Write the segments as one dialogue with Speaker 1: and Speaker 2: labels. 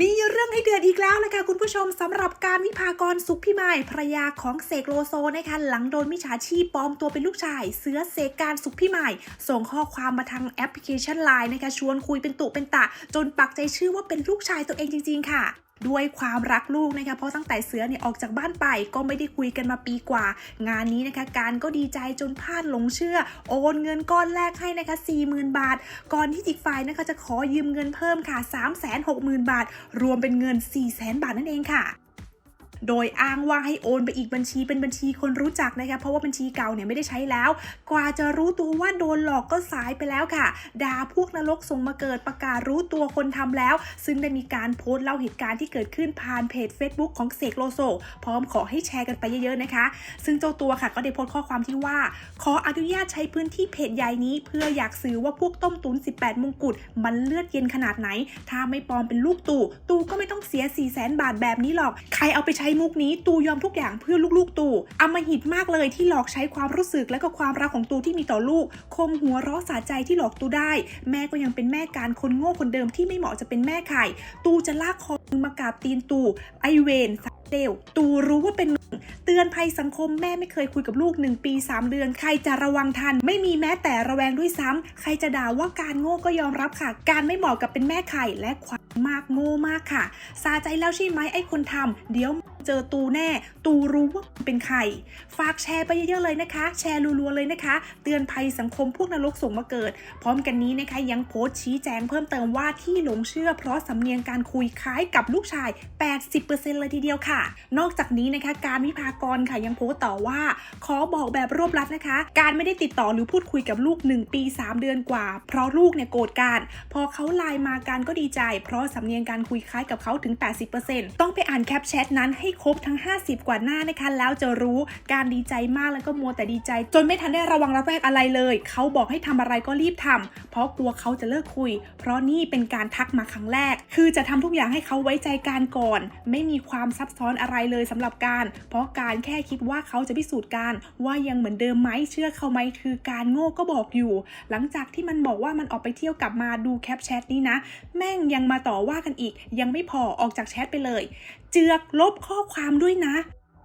Speaker 1: มีเรื่องให้เดือดอีกแล้วนะคะคุณผู้ชมสำหรับการวิพากรสุขพิมายภรรยาของเสกโลโซนะคะหลังโดนมิจฉาชีพปลอมตัวเป็นลูกชาย เสือเสกการสุขพิมายส่งข้อความมาทางแอปพลิเคชันไลน์นะคะชวนคุยเป็นตุเป็นตะ จนปักใจชื่อว่าเป็นลูกชายตัวเองจริง ๆ ค่ะ ด้วยความรักลูกนะคะเพราะตั้งแต่เสือเนี่ยออกจากบ้านไปก็ไม่ได้คุยกันมาปีกว่า งานนี้นะคะการก็ดีใจจนพลาดหลงเชื่อ โอนเงินก้อนแรกให้นะคะ40,000 บาท ก่อนที่อีกฝ่ายนะคะจะขอยืมเงินเพิ่มค่ะ360,000 บาท รวมเป็นเงิน 400,000 บาทนั่นเองค่ะ โดยอ้างว่าให้โอนไปอีกบัญชีเป็นบัญชีคนรู้จักนะคะเพราะว่าบัญชีเก่าเนี่ยไม่ได้ใช้แล้ว กว่าจะรู้ตัวว่าโดนหลอกก็สายไปแล้วค่ะด่าพวกนรกส่งมาเกิดประกาศรู้ตัวคนทำแล้ว ซึ่งได้มีการโพสต์เล่าเหตุการณ์ที่เกิดขึ้นผ่านเพจ Facebook ของเสกโลโซพร้อมขอให้แชร์กันไปเยอะๆนะคะ ซึ่งเจ้าตัวค่ะก็ได้โพสต์ข้อความที่ว่า ขออนุญาตใช้พื้นที่เพจใหญ่นี้ เพื่ออยากสื่อว่าพวกต้มตุ๋น18 มงกุฎมันเลือดเย็นขนาดไหน ถ้าไม่ปลอมเป็นลูกตู่ตู่ก็ไม่ต้องเสีย4 0 0 0 0 0 บาทแบบนี้หรอกใครเอาไปใช้มุกนี้ตูยอมทุกอย่างเพื่อลูกๆตูอำมหิตมากเลยที่หลอกใช้ความรู้สึกและก็ความรักของตูที่มีต่อลูก คมหัวเร้อสาใจที่หลอกตูได้ แม่ก็ยังเป็นแม่การคนโง่คนเดิมที่ไม่เหมาะจะเป็นแม่ไข่ ตูจะลากคอมึงมากราบตีนตูไอเวนสาเดวตูรู้ว่าเป็นเตือนภัยสังคมแม่ไม่เคยคุยกับลูก 1 ปี 3 เดือน ใครจะระวังทัน ไม่มีแม้แต่ระแวงด้วยซ้ำใครจะด่าว่าการโง่ก็ยอมรับค่ะ การไม่เหมาะกับเป็นแม่ไข่และความมากโง่มากค่ะ สาใจแล้วใช่ไหมไอ้คนทำเดี๋ยว เจอตูแน่ ตูรู้ว่าเป็นใคร ฝากแชร์ไปเยอะๆเลยนะคะ แชร์รัวๆเลยนะคะ เตือนภัยสังคมพวกนรกส่งมาเกิด พร้อมกันนี้นะคะยังโพสต์ชี้แจงเพิ่มเติมว่าที่หลงเชื่อ เพราะสำเนียงการคุยคล้ายกับลูกชาย 80%เลยทีเดียวค่ะ นอกจากนี้นะคะการวิพากรค่ะยังโพสต์ต่อว่า ขอบอกแบบรวบรัดนะคะ การไม่ได้ติดต่อหรือพูดคุยกับลูก 1 ปี 3 เดือนกว่า เพราะลูกเนี่ยโกรธการ พอเขาไลน์มาการก็ดีใจ เพราะสำเนียงการคุยคล้ายกับเขาถึง 80%ต้องไปอ่านแคปแชทนั้นให้ครบทั้ง 50 กว่าหน้านะคะ แล้วจะรู้การดีใจมากแล้วก็มัวแต่ดีใจ จนไม่ทันได้ระวังระแวกอะไรเลย เขาบอกให้ทำอะไรก็รีบทำเพราะกลัวเขาจะเลิกคุย เพราะนี่เป็นการทักมาครั้งแรก คือจะทำทุกอย่างให้เขาไว้ใจการก่อน ไม่มีความซับซ้อนอะไรเลยสำหรับการ เพราะการแค่คิดว่าเขาจะพิสูจน์การ ว่ายังเหมือนเดิมไหมเชื่อเขาไหมคือการโง่ก็บอกอยู่ หลังจากที่มันบอกว่ามันออกไปเที่ยวกลับมาดูแคปแชทนี้นะ แม่งยังมาต่อว่ากันอีก ยังไม่พอออกจากแชทไปเลย เจือกลบข้อความด้วยนะ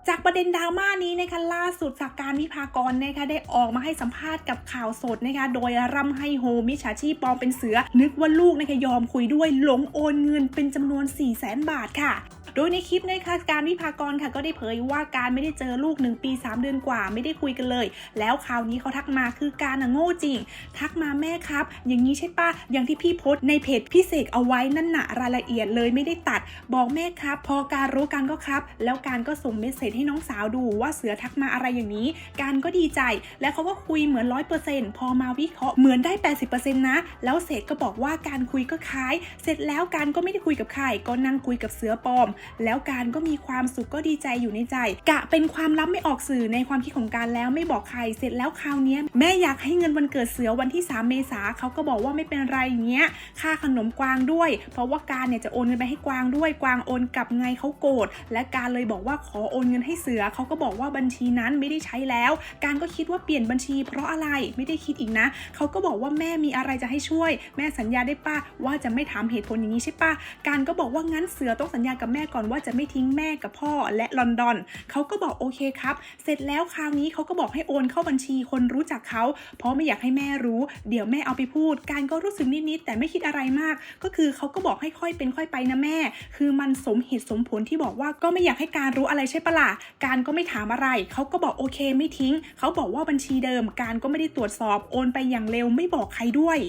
Speaker 1: จากประเด็นดราม่านี้นะคะล่าสุดจากการวิพากรนะคะได้ออกมาให้สัมภาษณ์กับข่าวสดนะคะโดยร่ำให้โฮมิชาชีพปลอมเป็นเสือ นึกว่าลูกนะคะยอมคุยด้วยหลงโอนเงินเป็นจำนวน 4 0 0แสนบาทค่ะ ดยในคลิปนะคะการวิพากรค่ะก็ได้เผยว่าการไม่ได้เจอลูก 1 ปี 3 เดือนกว่า ไม่ได้คุยกันเลย แล้วคราวนี้เขาทักมาคือการน่ะโง่จริง ทักมาแม่ครับ อย่างนี้ใช่ปะอย่างที่พี่โพสในเพจพี่เสกเอาไว้นั่นนะรายละเอียดเลยไม่ได้ตัด บอกแม่ครับ พอการรู้กันก็ครับ แล้วการก็ส่งเมสเซจให้น้องสาวดูว่าเสือทักมาอะไรอย่างนี้ การก็ดีใจ แล้วเขาก็คุยเหมือนร้อยเปอร์เซ็นต์พอมาวิเคราะห์เหมือนได้80%นะ แล้วเสกก็บอกว่าการคุยก็คล้าย เสร็จแล้วการก็ไม่ได้คุยกับใครก็นั่งคุยกับเสือปลอมแล้วการก็มีความสุขก็ดีใจอยู่ในใจ กะเป็นความลับไม่ออกสื่อในความคิดของการแล้วไม่บอกใครเสร็จแล้วคราวนี้แม่อยากให้เงินวันเกิดเสือวันที่ 3 เมษาเขาก็บอกว่าไม่เป็นไรอย่างเงี้ยค่าขนมกวางด้วย เพราะว่าการเนี่ยจะโอนเงินไปให้กวางด้วยกวางโอนกลับไงเขาโกรธและการเลยบอกว่าขอโอนเงินให้เสือเขาก็บอกว่าบัญชีนั้นไม่ได้ใช้แล้ว การก็คิดว่าเปลี่ยนบัญชี เพราะอะไรไม่ได้คิดอีกนะเขาก็บอกว่าแม่มีอะไรจะให้ช่วย แม่สัญญาได้ป้าว่าจะไม่ถามเหตุผลอย่างนี้ใช่ป้าการก็บอกว่างั้นเสือต้องสัญญากับแม่ก่อนว่าจะไม่ทิ้งแม่กับพ่อและลอนดอน เขาก็บอกโอเคครับ เสร็จแล้วคราวนี้เขาก็บอกให้โอนเข้าบัญชีคนรู้จักเขา เพราะไม่อยากให้แม่รู้ เดี๋ยวแม่เอาไปพูด การก็รู้สึกนิดๆแต่ไม่คิดอะไรมาก ก็คือเขาก็บอกให้ค่อยเป็นค่อยไปนะแม่ คือมันสมเหตุสมผลที่บอกว่าก็ไม่อยากให้การรู้อะไรใช่ปะล่ะการก็ไม่ถามอะไร เขาก็บอกโอเคไม่ทิ้ง เขาบอกว่าบัญชีเดิม การก็ไม่ได้ตรวจสอบโอนไปอย่างเร็วไม่บอกใครด้วย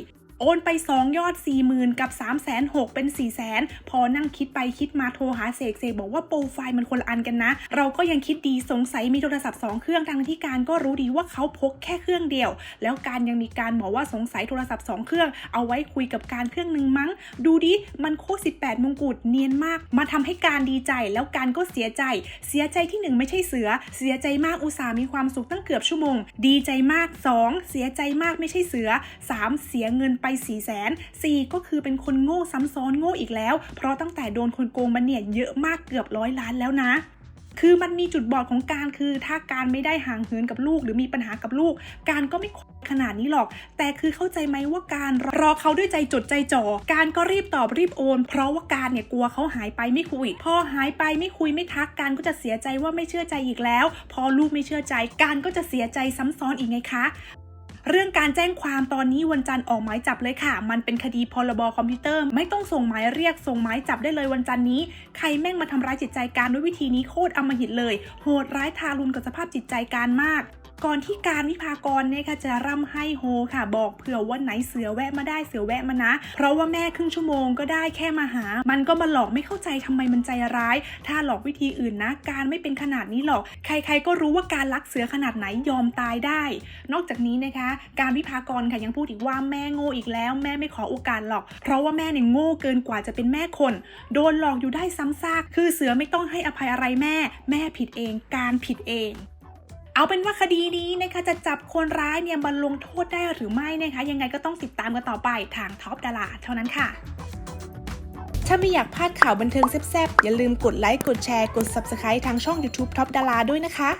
Speaker 1: โอนไป 2 ยอด 40,000 กับ 3 6 0 0 0เป็น 4 0 0 0 0 พอนั่งคิดไปคิดมาโทรหาเสกเสกบอกว่าโปรไฟล์มันคนละอันกันนะ เราก็ยังคิดดีสงสัยมีโทรศัพท์ 2 เครื่องทางที่การก็รู้ดีว่าเขาพกแค่เครื่องเดียว แล้วการยังมีการบอกว่าสงสัยโทรศัพท์ 2 เครื่อง เอาไว้คุยกับการเครื่องหนึ่งมั้ง ดูดิมันโคตร18 มงกุฎเนียนมาก มาทำให้การดีใจแล้วการก็เสียใจ เสียใจที่ 1 ไม่ใช่เสือ เสียใจมากอุตส่าห์มีความสุขตั้งเกือบชั่วโมง ดีใจมาก 2 เสียใจมากไม่ใช่เสือ 3 เสียเงินไป4 0 0 0 0 4ก็คือเป็นคนโง่ซ้ำซ้อนโง่อีกแล้ว เพราะตั้งแต่โดนคนโกงมาเนี่ยเยอะมากเกือบร้อยล้านแล้วนะคือมันมีจุดบอดของการคือถ้าการไม่ได้ห่างเหินกับลูก หรือมีปัญหากับลูก การก็ไม่ขนาดนี้หรอก แต่คือเข้าใจไหมว่าการรอเขาด้วยใจจดใจจ่อการก็รีบตอบรีบโอน เพราะว่าการเนี่ยกลัวเขาหายไปไม่คุยพอหายไปไม่คุยไม่ทักการก็จะเสียใจว่าไม่เชื่อใจอีกแล้ว พอลูกไม่เชื่อใจการก็จะเสียใจซ้ำซ้อนอีกไงคะ เรื่องการแจ้งความตอนนี้วันจันทร์ออกหมายจับเลยค่ะ มันเป็นคดีพรบคอมพิวเตอร์ ไม่ต้องส่งหมายเรียกส่งหมายจับได้เลยวันจันทร์นี้ ใครแม่งมาทำร้ายจิตใจการด้วยวิธีนี้โคตรอำมหิตเลย โหดร้ายทารุณกับสภาพจิตใจการมาก ก่อนที่การวิพากรเนี่ยค่ะจะร่ำให้โฮค่ะ บอกเผื่อวันไหนเสือแวะมาได้เสือแวะมานะ เพราะว่าแม่ครึ่งชั่วโมงก็ได้แค่มาหา มันก็มาหลอกไม่เข้าใจทำไมมันใจร้าย ถ้าหลอกวิธีอื่นนะ การไม่เป็นขนาดนี้หรอก ใครๆก็รู้ว่าการรักเสือขนาดไหนยอมตายได้ นอกจากนี้นะคะ การวิพากรค่ะยังพูดอีกว่าแม่โง่อีกแล้ว แม่ไม่ขอโอกาสหรอก เพราะว่าแม่เนี่ยโง่เกินกว่าจะเป็นแม่คน โดนหลอกอยู่ได้ซ้ำซากคือเสือไม่ต้องให้อภัยอะไรแม่ แม่ผิดเอง การผิดเอง เอาเป็นว่าคดีนี้นะคะจะจับคนร้ายเนี่ยมาลงโทษได้หรือไม่นะคะยังไงก็ต้องติดตามกันต่อไปทางท็อปดาราเท่านั้นค่ะ ถ้าไม่อยากพลาดข่าวบันเทิงแซ่บๆ อย่าลืมกดไลค์กดแชร์กด Subscribe ทางช่อง YouTube ท็อปดาราด้วยนะคะ